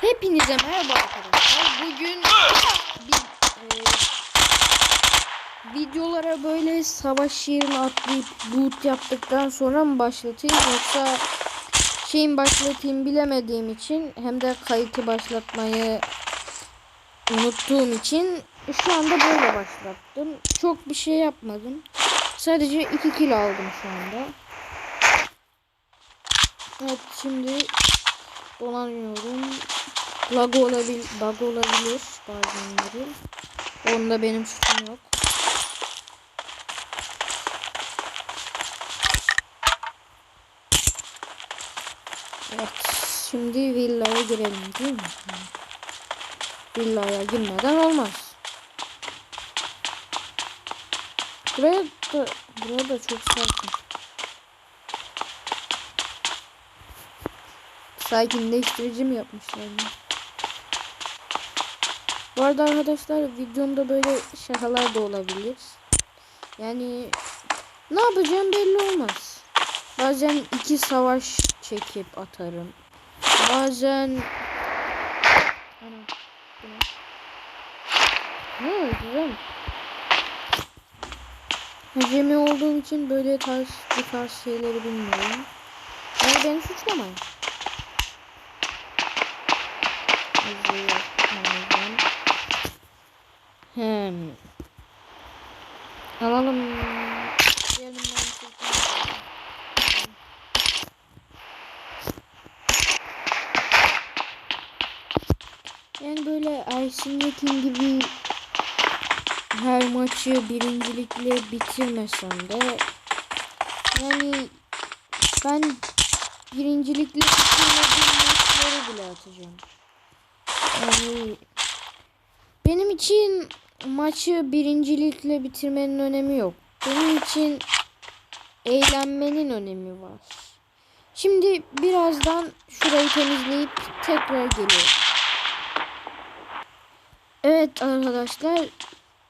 Hepinize merhaba arkadaşlar. Bugün bir, e, videolara böyle savaş yerine atlayıp loot yaptıktan sonra mı başlatayım yoksa şeyin başlatayım bilemediğim için hem de kayıtı başlatmayı unuttuğum için şu anda böyle başlattım. Çok bir şey yapmadım. Sadece 2 kilo aldım şu anda. Evet şimdi dolanıyorum. Lag olabilir, bug olabilir bazenleri. Onda benim suçum yok. Evet, şimdi villaya girelim değil mi? Villaya girmeden olmaz. Buraya da, buraya da çok sakin. Sakinleştirici mi yapmışlar? bunu? Bu arada arkadaşlar videomda böyle şakalar da olabilir. Yani ne yapacağım belli olmaz. Bazen iki savaş çekip atarım. Bazen Ana? Ne güzel. Acemi olduğum için böyle tarz bu tarz şeyleri bilmiyorum. Yani beni suçlamayın. Alalım. Ben. Yani böyle Ersin Yekin gibi her maçı birincilikle bitirmesem de yani ben birincilikle bitirmediğim maçları bile atacağım. Yani benim için maçı birincilikle bitirmenin önemi yok. Benim için eğlenmenin önemi var. Şimdi birazdan şurayı temizleyip tekrar geliyorum. Evet arkadaşlar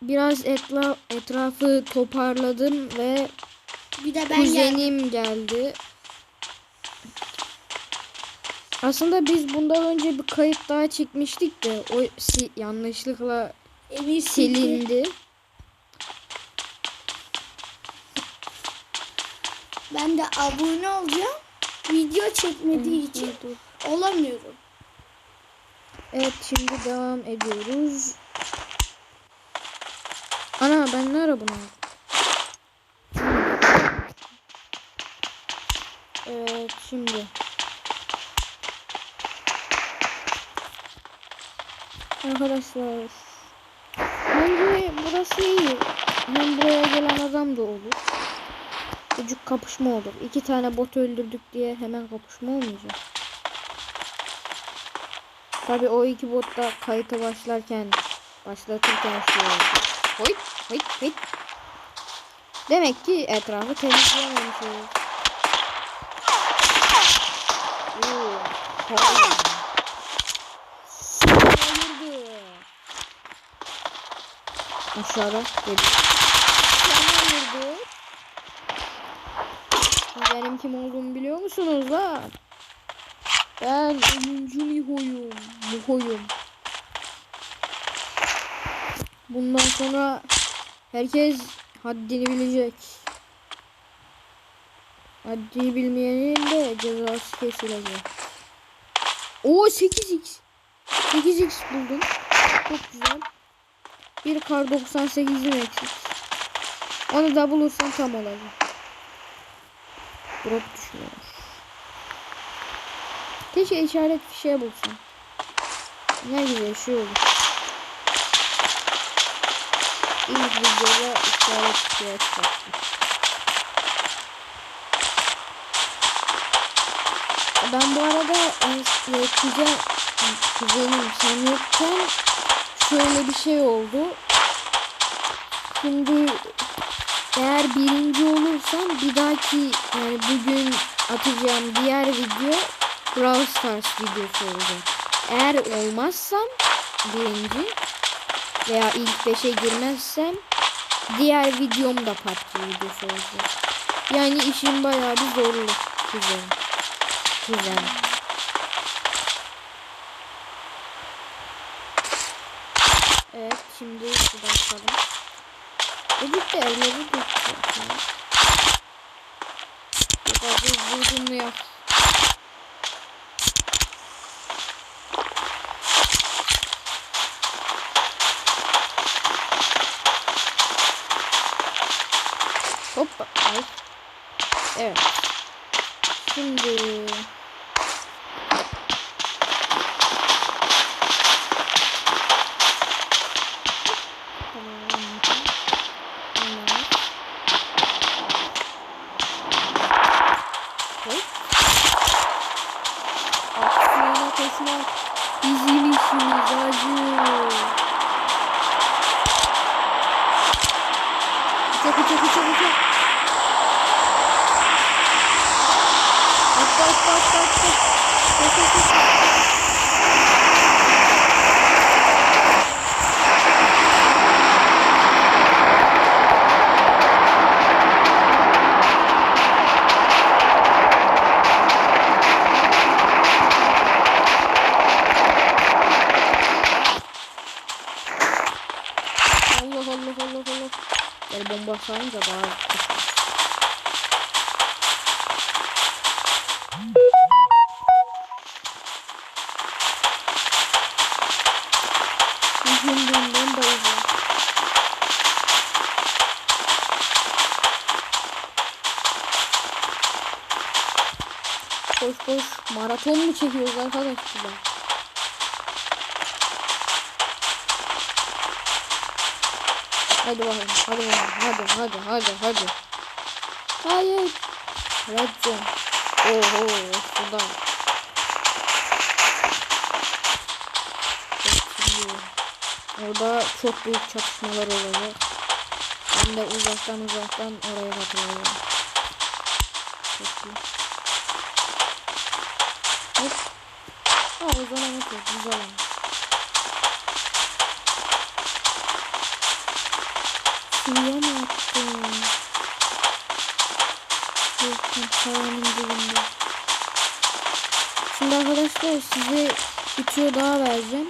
biraz etla, etrafı toparladım ve Bir de ben geldim. kuzenim geldi. Aslında biz bundan önce bir kayıt daha çekmiştik de o yanlışlıkla Sildi. silindi. Ben de abone olacağım. Video çekmediği için Dur, dur. olamıyorum. Evet şimdi devam ediyoruz. Ana ben ne ara bunu aldım? Evet şimdi. Arkadaşlar. Bence burası iyi. Hem buraya gelen adam da olur. Çocuk kapışma olur. İki tane bot öldürdük diye hemen kapışma olmayacak. Tabi o iki bot da kayıta başlarken başlatırken şey oldu. Hoyt hoyt hoyt. Demek ki etrafı temizleyememişiz. Oo, hayır. Hayırdı. Aşağıda geliyor. Hayırdı. Siz benim kim olduğumu biliyor musunuz lan? Ben oyuncu Miho'yum. Miho'yum. Bundan sonra herkes haddini bilecek. Haddini bilmeyenin de cezası kesilecek. Oo 8x. 8x buldum. Çok güzel. Bir kar 98'im eksik. Onu da bulursam tam olacak. Drop düşmüyor. Keşke işaret fişeği bulsam. Ne güzel şey olur. İlk videoda işaret fişeği çıkarttım. Ben bu arada e, kuzen, kuzenim sen yokken şöyle bir şey oldu. Şimdi eğer birinci olursam bir dahaki yani bugün atacağım diğer video Brawl Stars videosu olacak. Eğer olmazsam birinci veya ilk beşe girmezsem diğer videomda PUBG videosu olacak. Yani işin bayağı bir zorlu kuzen. Kuzen. Evet şimdi şuradan çıkalım. Dedik de evleri götürüyor. Yok abi vurdum ya. Hoppa. Ay. Evet. Şimdi Tamam. Tamam. Hop. Koşmak bizim işimiz acı. Uçak uçak uçak uçak. Atla atla atla atla. Koş koş koş. Allah Allah Allah Allah. Yani bomba sayınca daha. Düşündüğüm bombayı bu. Koş koş. Maraton mu çekiyoruz arkadaş Hadi bakalım. Hadi bakalım. Hadi hadi hadi hadi. Hayır. Red zone. Oho. Şurada. Çok iyi. Orada çok büyük çatışmalar olacak. Ben de uzaktan uzaktan oraya katılıyorum. Çok iyi. Hop. Ha o zaman yok. Güzel olmuş. Suya mı attın? Yok, paranın dibinde. Şimdi arkadaşlar size tüyo daha vereceğim.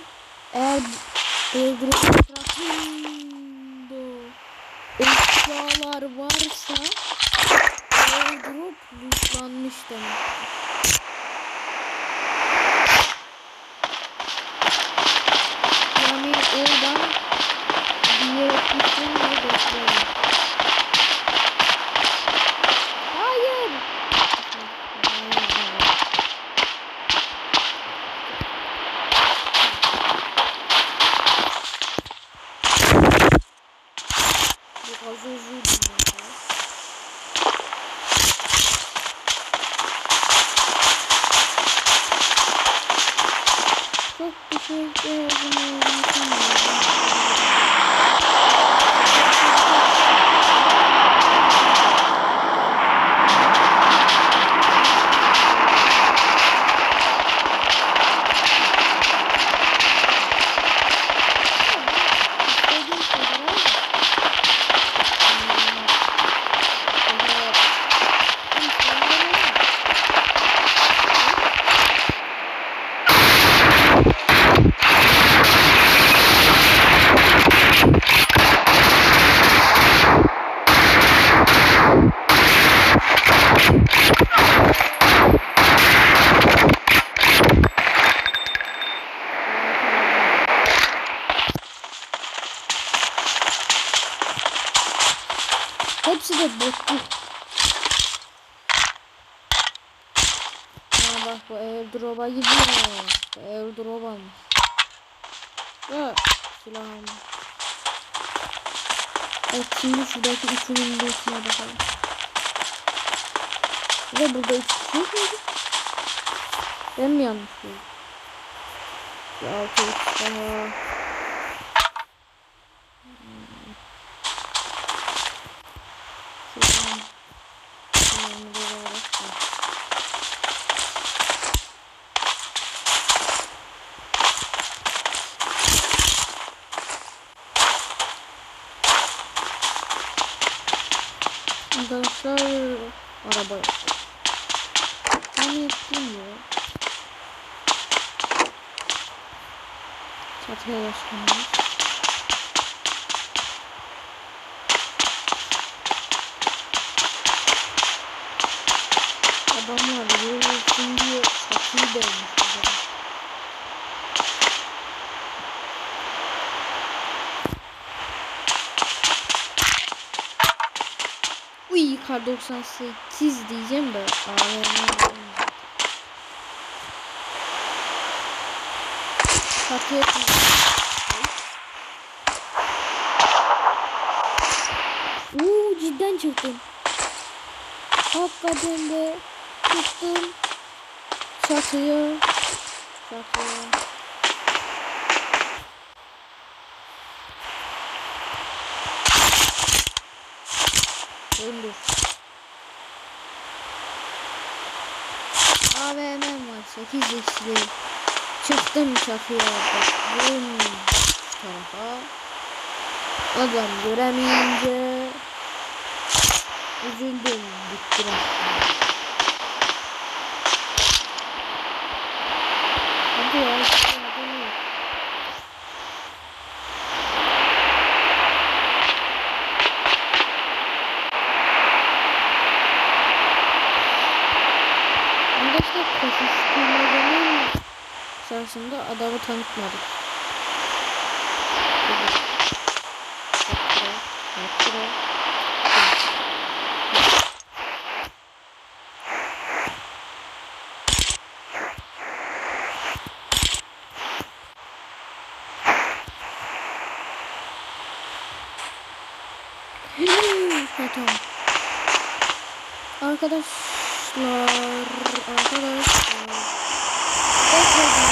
Eğer airdrop etrafında eşyalar varsa airdrop lootlanmış demek. Yani oradan bir yere gittim ve bekliyorum. Hayır. Bu gazozu Çok bir şey yazmıyorum. İstediğim kadar al. Hepsi de botlu. Ha bak bu airdrop'a gidiyor. Airdrop almış. Ve silah almış. Evet şimdi şuradaki üçünün de içine bakalım. Ve burada üç kişi muydu? Ben mi yanlış gördüm? Bir altı üç daha. Şuradan. Şunları bir olarak da. Arkadaşlar araba yok. Ben yapayım ya. Çatıya başlamalıyız. Kar 98 diyeceğim de Çatıya Uuu cidden çıktım. Hakikaten de çıktım. Çatıya. Çatıya. Öldür. AVM'm var 8 x'li. Çıktım çatıya. Baktım tarafa. Adam göremeyince üzüldüm. Bitti. Hadi ya. hadi, hadi. İşte koşuşturmacanın sırasında adamı tanıtmadık. Hatıra, hatıra. Ha, tamam. Arkadaşlar, arkadaşlar. Bekleyin.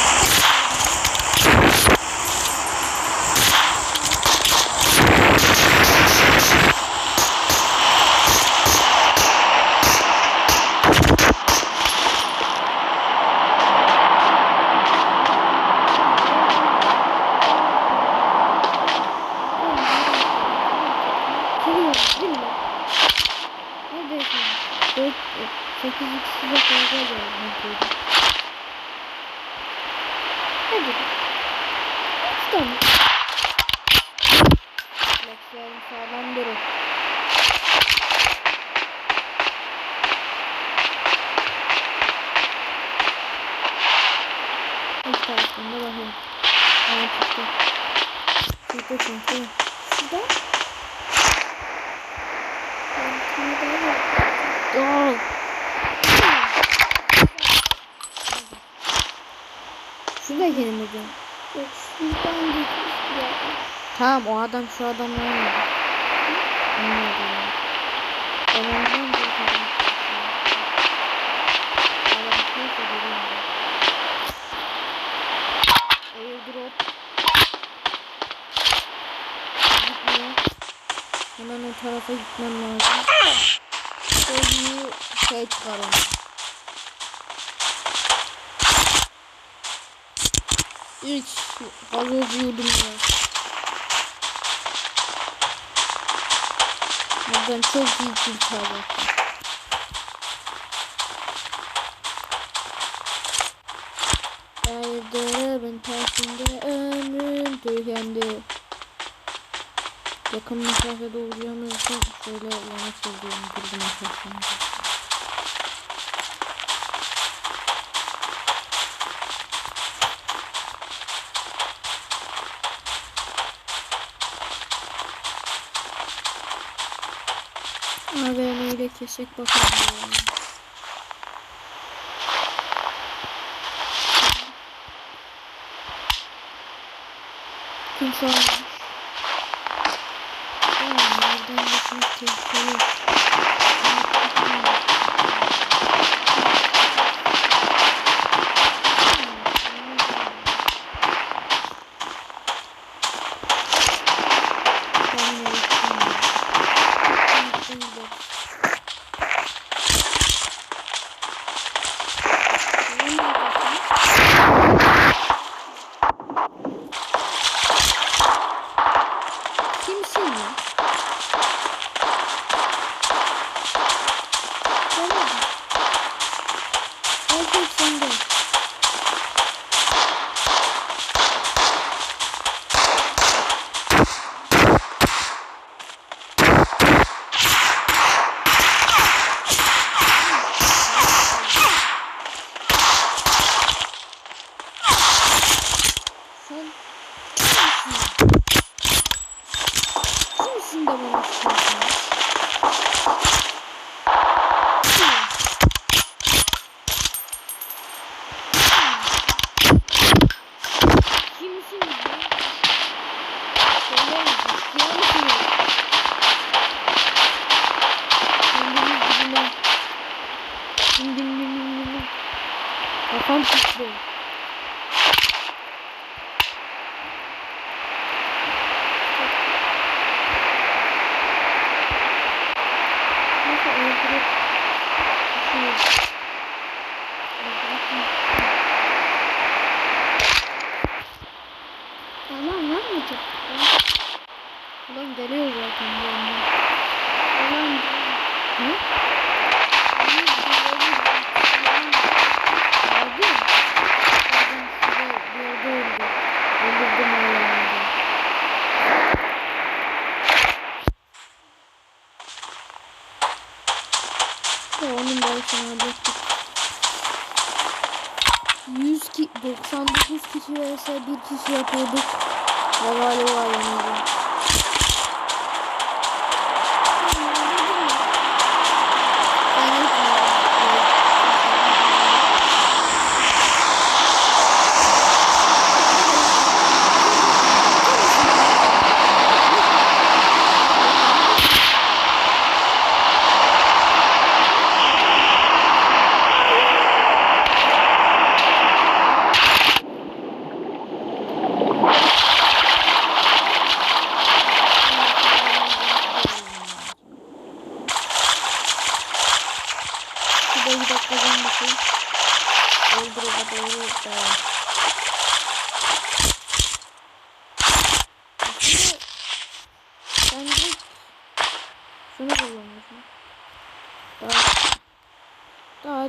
Kırıyoruz değil mi? Neredesin? 4, 8 ikisi de fazla geldi. Hadi. Tamam. Lexlerin sağlam durur. İlk tarafında bakayım. Aa çıktı. Şurada. Daha var. Aa. Şurada kelime diyorum. Yok şuradan gitmiş. Tamam o adam şu adam olmadı. Olmadı ya. Ben ondan bir adam. Adam neyse göreyim ben. Airdrop. Gitmiyor. Hemen o tarafa gitmem lazım. Sevgiyi şey çıkaralım. Hiç gazoz yudum ya. Buradan çok iyi kurtardı. Derdin Yakın mesafede için şöyle yana çevirelim. Girdim arkadaşlar. AVM ile kesek bakalım. Kimse olmamış. Geçmek 99 kişi vs 1 kişi yapıyorduk. Vali var yanımda.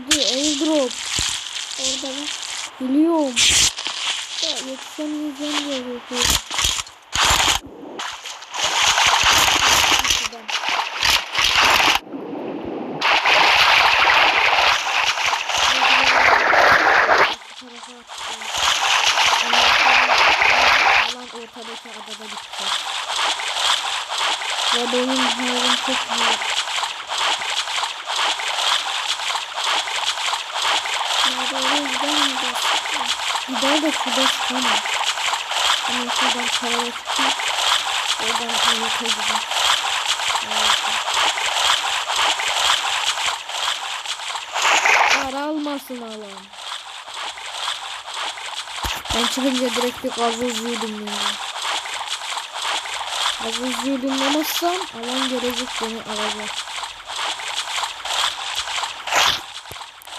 Hadi airdrop. Orada mı? Biliyorum. Ya yetişemeyeceğim diye. Alan ortadaki adada bitti. Ve benim halim çok büyük. Gider de şurada çıkamam. Ama şuradan karaya çıkıp oradan Amerika gider. Para almasın alan. Ben çıkınca direkt bir gazozluydum yani. Gazozluyu dinlemezsem alan gelecek beni alacak.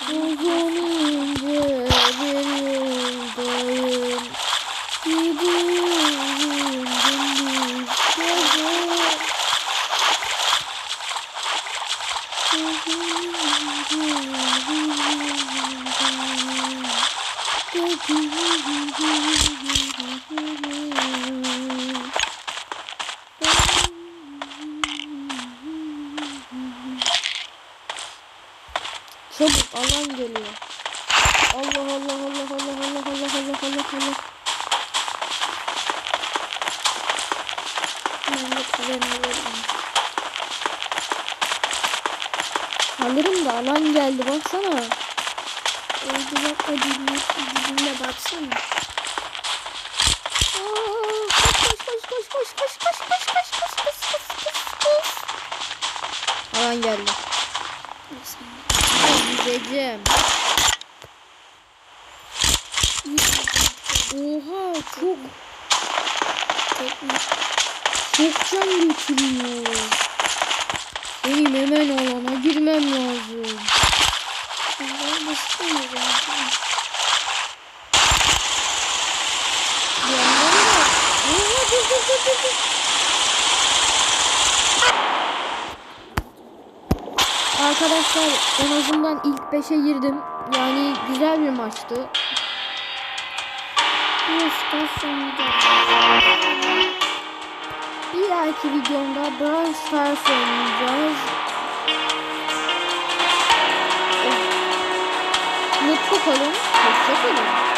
Uzun ince bir yoldayım. Gidiyorum gündüz gece. Çabuk alan geliyor. Allah Allah Allah Allah Allah Allah Allah. Ben de kuzen alırım. Alırım da alan geldi baksana. Öldüler o dibine, dibine baksana. Aa, koş koş koş koş koş koş koş koş koş koş koş koş koş. Alan geldi. Benim hemen alana girmem lazım. İstemiyorum. Bir yandan da. Dur dur dur dur. dur. Arkadaşlar en azından ilk 5'e girdim. Yani güzel bir maçtı. Bu istasyonda. Bir dahaki videomda Brawl Stars oynayacağız. Mutlu kalın. Hoşça kalın.